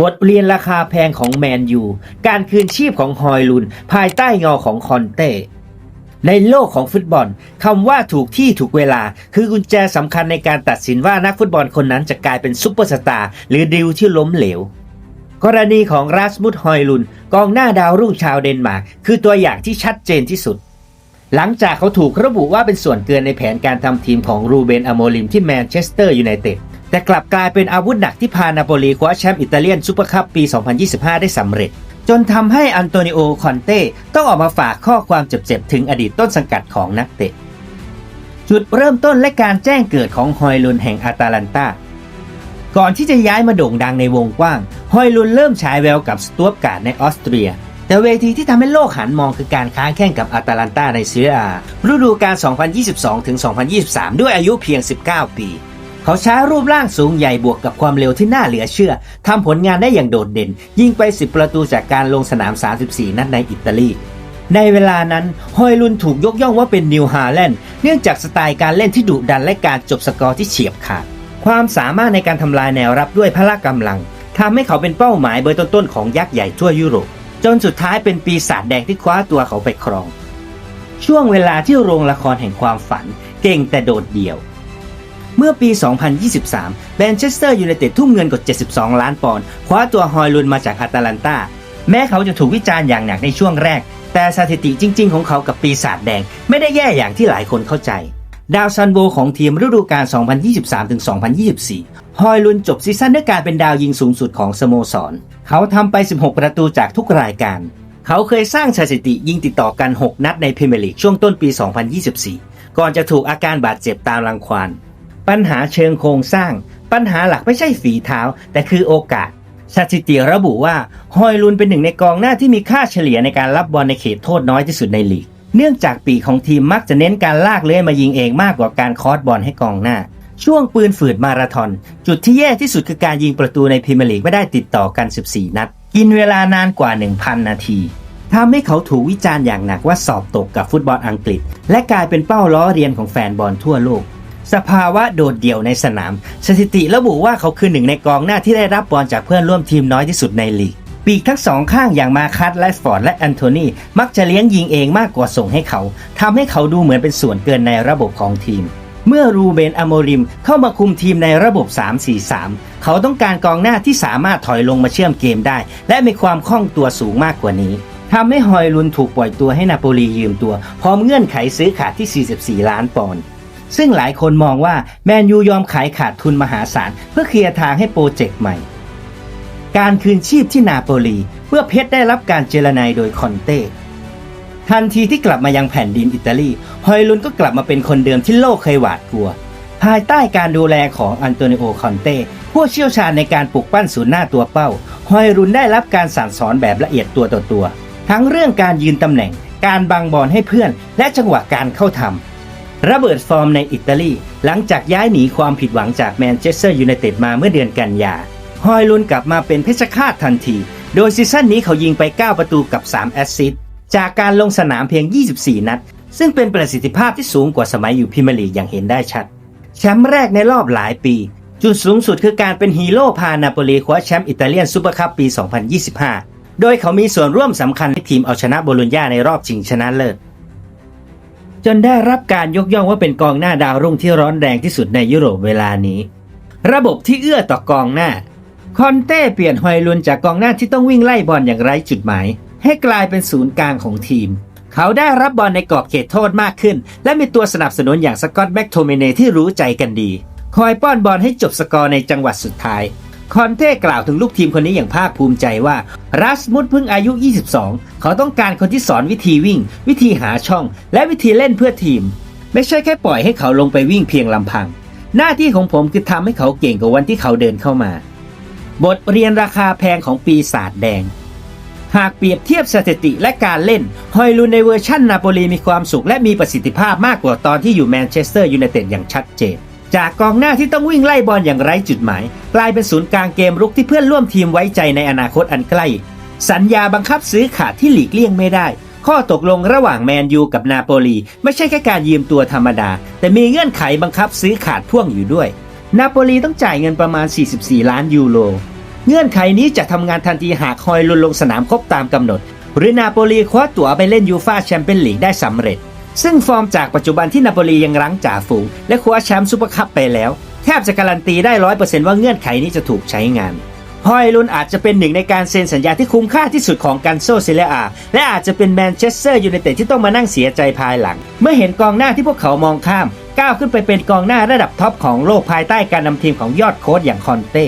บทเรียนราคาแพงของแมนยู การคืนชีพของฮอยลุน ภายใต้เงาของคอนเต้ ในโลกของฟุตบอลคำว่าถูกที่ถูกเวลา คือกุญแจสำคัญในการตัดสินว่านักฟุตบอลคนนั้นจะกลายเป็นซุปเปอร์สตาร์หรือดิวที่ล้มเหลว กรณีของราสมุดฮอยลุน กองหน้าดาวรุ่งชาวเดนมาร์กคือตัวอย่างที่ชัดเจนที่สุด หลังจากเขาถูกระบุว่าเป็นส่วนเกินในแผนการทำทีมของรูเบนอโมลิมที่แมนเชสเตอร์ยูไนเต็ด แต่กลับกลายเป็นอาวุธหนักที่พานาโปลีคว้าแชมป์อิตาเลียนซูเปอร์คัพปี 2025 ได้สำเร็จ จนทำให้อันโตนิโอ คอนเต้ต้องออกมาฝากข้อความเจ็บๆ ถึงอดีตต้นสังกัดของนักเตะ จุดเริ่มต้นและการแจ้งเกิดของฮอยลุนแห่งอาตาลันตาก่อนที่จะย้ายมาโด่งดังในวงกว้าง ฮอยลุนเริ่มฉายแววกับสตูฟการ์ดในออสเตรีย แต่เวทีที่ทำให้โลกหันมองคือการค้าแข่งกับอาตาลันตาในซีเรียฤดูกาล 2022-2023 ด้วยอายุเพียง 19 ปี เขาใช้รูปร่างสูงใหญ่บวกกับความเร็วที่น่าเหลือเชื่อทำผลงานได้อย่างโดดเด่น ยิงไป 10 ประตูจากการลงสนาม 34 นัดในอิตาลีในเวลานั้นฮอยลุนถูกยกย่องว่าเป็นนิวฮาแลนด์เนื่องจากสไตล์การเล่นที่ดุดันและการจบสกอร์ที่เฉียบขาด ความสามารถในการทำลายแนวรับด้วยพละกำลังทำให้เขาเป็นเป้าหมายเบอร์ต้นๆของยักษ์ใหญ่ทั่วยุโรป จนสุดท้ายเป็นปีศาจแดงที่คว้าตัวเขาไปครอง ช่วงเวลาที่โรงละครแห่งความฝัน เก่งแต่โดดเดี่ยว เมื่อปี 2023 แมนเชสเตอร์ยูไนเต็ดทุ่มเงินกว่า 72 ล้านปอนด์คว้าตัวฮอยลุนมาจากอาตาลันตา แม้เขาจะถูกวิจารณ์อย่างหนักในช่วงแรก แต่สถิติจริง ๆ ของเขากับปีศาจแดง ไม่ได้แย่อย่างที่หลายคนเข้าใจ ดาวซันโวของทีมฤดูกาล 2023-2024 ฮอยลุนจบซีซั่นด้วยการเป็นดาวยิงสูงสุดของสโมสร เขาทำไป 16 ประตูจากทุกรายการเขาเคยสร้างสถิติยิงติดต่อกัน 6 นัดในพรีเมียร์ลีกช่วงต้นปี 2024 ก่อนจะถูกอาการบาดเจ็บตามรังควาน ปัญหาเชิงโครงสร้าง ปัญหาหลักไม่ใช่ฝีเท้า แต่คือโอกาสสถิติระบุว่าฮอยลุนเป็นหนึ่งในกองหน้าที่มีค่าเฉลี่ยในการรับบอลในเขตโทษน้อยที่สุดในลีก เนื่องจากปีของทีมมักจะเน้นการลากเลื้อยมายิงเองมากกว่าการคอสบอลให้กองหน้า ช่วงปืนฝืดมาราธอน จุดที่แย่ที่สุดคือการยิงประตูในพรีเมียร์ลีกไม่ได้ติดต่อกัน 14 นัด กินเวลานานกว่า 1,000 นาทีทำให้เขาถูกวิจารณ์อย่างหนักว่าสอบตกกับฟุตบอลอังกฤษ และกลายเป็นเป้าล้อเรียนของแฟนบอลทั่วโลก สภาวะโดดเดี่ยวในสนาม สถิติระบุว่าเขาคือหนึ่งในกองหน้าที่ได้รับบอลจากเพื่อนร่วมทีมน้อยที่สุดในลีก ปีกทั้งสองข้างอย่างมาคัสและฟอร์ดและแอนโทนีมักจะเลี้ยงยิงเองมากกว่าส่งให้เขาทำให้เขาดูเหมือนเป็นส่วนเกินในระบบของทีม เมื่อรูเบนอโมริมเข้ามาคุมทีมในระบบ 3-4-3 เขาต้องการกองหน้าที่สามารถถอยลงมาเชื่อมเกมได้ และมีความคล่องตัวสูงมากกว่านี้ทำให้ฮอยลุนถูกปล่อยตัวให้นาโปลียืมตัว พร้อมเงื่อนไขซื้อขาดที่ 44 ล้านปอนด์ ซึ่งหลายคนมองว่าแมนยูยอมขายขาดทุนมหาศาล เพื่อเคลียร์ทางให้โปรเจกต์ใหม่ การคืนชีพที่นาโปลีเมื่อเพชรได้รับการเจรนายโดยคอนเต้ทันทีที่กลับมายังแผ่นดินอิตาลีฮอยลุนก็กลับมาเป็นคนเดิมที่โลกเคยหวาดกลัว ภายใต้การดูแลของอันโตนิโอคอนเต้ผู้เชี่ยวชาญในการปลุกปั้นศูนย์หน้าตัวเป้าฮอยลุนได้รับการสั่งสอนแบบละเอียดตัวต่อตัว ทั้งเรื่องการยืนตำแหน่ง การบังบอลให้เพื่อน และจังหวะการเข้าทำ ระเบิดฟอร์มในอิตาลีหลังจากย้ายหนีความผิดหวังจากแมนเชสเตอร์ยูไนเต็ดมาเมื่อเดือนกันยา ฮอยลุนกลับมาเป็นเพชรฆาตทันที โดยซีซั่นนี้เขายิงไป 9 ประตูกับ 3 แอสซิสต์จากการลงสนามเพียง 24 นัด ซึ่งเป็นประสิทธิภาพที่สูงกว่าสมัยอยู่พรีเมลีอย่างเห็นได้ชัด แชมป์แรกในรอบหลายปี จุดสูงสุดคือการเป็นฮีโร่พานาโปลีคว้าแชมป์อิตาเลียนซูเปอร์คัพปี 2025 โดยเขามีส่วนร่วมสำคัญให้ทีมเอาชนะโบโลญญาในรอบชิงชนะเลิศ จนได้รับการยกย่องว่าเป็นกองหน้าดาวรุ่งที่ร้อนแรงที่สุดในยุโรปเวลานี้ ระบบที่เอื้อต่อกองหน้า คอนเต้เปลี่ยนฮอยลุนจากกองหน้าที่ต้องวิ่งไล่บอลอย่างไร้จุดหมาย ให้กลายเป็นศูนย์กลางของทีม เขาได้รับบอลในกรอบเขตโทษมากขึ้น และมีตัวสนับสนุนอย่างสกอตแบ็กโทเมเนที่รู้ใจกันดี คอยป้อนบอลให้จบสกอร์ในจังหวัดสุดท้าย คอนเต้กล่าวถึงลูกทีมคนนี้อย่างภาคภูมิใจว่ารัสมุดเพิ่งอายุ 22 เขาต้องการคนที่สอนวิธีวิ่ง วิธีหาช่อง และวิธีเล่นเพื่อทีม ไม่ใช่แค่ปล่อยให้เขาลงไปวิ่งเพียงลำพัง หน้าที่ของผมคือทำให้เขาเก่งกว่าวันที่เขาเดินเข้ามา บทเรียนราคาแพงของปีศาจแดง หากเปรียบเทียบสถิติและการเล่น ฮอยลุนในเวอร์ชั่นนาโปลีมีความสุขและมีประสิทธิภาพมากกว่าตอนที่อยู่แมนเชสเตอร์ยูไนเต็ดอย่างชัดเจน จากกองหน้าที่ต้องวิ่งไล่บอลอย่างไร้จุดหมาย กลายเป็นศูนย์กลางเกมรุกที่เพื่อนร่วมทีมไว้ใจในอนาคตอันใกล้ สัญญาบังคับซื้อขาดที่หลีกเลี่ยงไม่ได้ ข้อตกลงระหว่างแมนยูกับนาโปลีไม่ใช่แค่การยืมตัวธรรมดา แต่มีเงื่อนไขบังคับซื้อขาดพ่วงอยู่ด้วย นาโปลีต้องจ่ายเงินประมาณ 44 ล้านยูโรเงื่อนไขนี้จะทำงานทันทีหากฮอยลุนลงสนามครบตามกำหนด หรือนาโปลีคว้าตั๋วไปเล่นยูฟาแชมเปี้ยนลีกได้สำเร็จ ซึ่งฟอร์มจากปัจจุบันที่นาโปลียังรั้งจ่าฝูง และคว้าแชมป์ซูเปอร์คัพไปแล้ว แทบจะการันตีได้ร้อยเปอร์เซ็นต์ว่าเงื่อนไขนี้จะถูกใช้งานฮอยลุนอาจจะเป็นหนึ่งในการเซ็นสัญญาที่คุ้มค่าที่สุดของกันโซซิเลอา และอาจจะเป็นแมนเชสเตอร์ยูไนเต็ดที่ต้องมานั่งเสียใจภายหลัง เมื่อเห็นกองหน้าที่พวกเขามองข้าม ก้าวขึ้นไปเป็นกองหน้าระดับท็อปของโลกภายใต้การนำทีมของยอดโค้ชอย่างคอนเต้